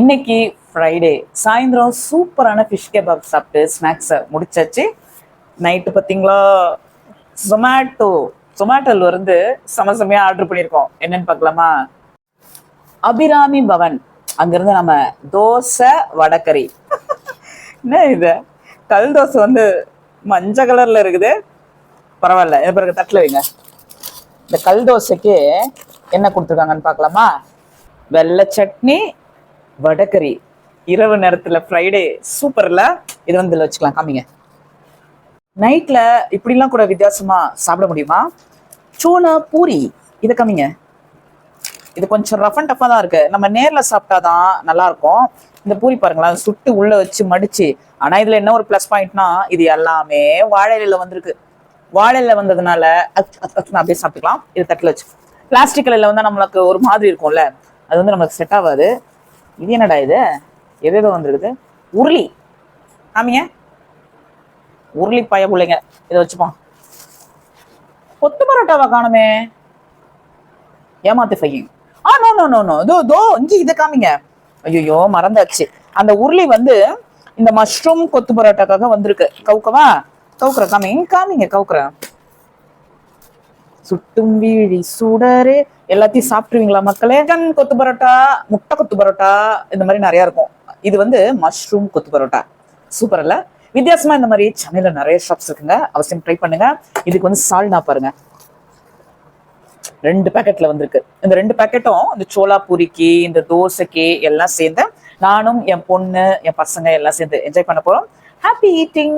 இன்னைக்கு ஃப்ரைடே சாயந்தரம் சூப்பரான ஃபிஷ் கபாப் சாப்பிட்டு ஸ்நாக்ஸை முடிச்சாச்சு. நைட்டு பார்த்தீங்களா? ஜொமேட்டோ ஜொமேட்டோல இருந்து சமசமையாக ஆர்டர் பண்ணியிருக்கோம். என்னன்னு பார்க்கலாமா? அபிராமி பவன். அங்கேருந்து நம்ம தோசை வடக்கறி. என்ன இது? கல் தோசை வந்து மஞ்சள் கலரில் இருக்குது. பரவாயில்ல. இது பிறகு தட்டில் வைங்க. இந்த கல் தோசைக்கு என்ன கொடுத்துருக்காங்கன்னு பார்க்கலாமா? வெள்ளை சட்னி வடகறி இரவு நேரத்துல ஃப்ரைடே சூப்பர்ல இது வந்து வச்சுக்கலாம். காமிங்க. நைட்ல இப்படிலாம் கூட வித்தியாசமா சாப்பிட முடியுமா? சோளா பூரி. இதை காமிங்க. இது கொஞ்சம் ரஃப் அண்ட் டஃபாக தான் இருக்கு. நம்ம நேரில் சாப்பிட்டாதான் நல்லா இருக்கும் இந்த பூரி பாருங்களேன் சுட்டு உள்ள வச்சு மடிச்சு. ஆனா இதுல என்ன ஒரு ப்ளஸ் பாயிண்ட்னா இது எல்லாமே வாழை வந்திருக்கு. வாழையில வந்ததுனால அப்படியே சாப்பிட்டுக்கலாம். இது தட்டில் வச்சு. பிளாஸ்டிக் இலையில வந்து நம்மளுக்கு ஒரு மாதிரி இருக்கும்ல. அது வந்து நமக்கு செட் ஆகாது. இது என்னடா இது? எது எதோ வந்திருக்குது. உருளி. காமிங்க உருளி பய பிள்ளைங்க. இதை வச்சுப்போம். கொத்து பரோட்டாவா காணுமே? ஏமாத்து ஃபையிங் ஆ நோ நோ நோ நோ தோ தோ இங்கே இதை காமிங்க. ஐயோ மறந்தாச்சு. அந்த உருளி வந்து இந்த மஷ்ரூம் கொத்து பரோட்டாக்காக வந்திருக்கு. கவுக்கவா? கவுக்குற காமிங்க காமிங்க கவுக்குறேன். சுட்டும் வீழி சுடரு. எல்லாத்தையும் சாப்பிட்டுருவீங்களா மக்களே? சிக்கன் கொத்து பரோட்டா முட்டை கொத்து பரோட்டா இந்த மாதிரி நிறைய இருக்கும். இது வந்து மஷ்ரூம் கொத்து பரோட்டா. சூப்பர் இல்ல? வித்தியாசமா இந்த மாதிரி சென்னையில நிறைய ஷாப்ஸ் இருக்குங்க. அவசியம் ட்ரை பண்ணுங்க. இதுக்கு வந்து சால்னா பாருங்க. ரெண்டு பேக்கெட்ல வந்திருக்கு. இந்த ரெண்டு பேக்கெட்டும் இந்த சோலா பூரிக்கு இந்த தோசைக்கு எல்லாம் சேர்ந்து நானும் என் பொண்ணு என் பசங்க எல்லாம் சேர்ந்து என்ஜாய் பண்ண போறோம். Happy eating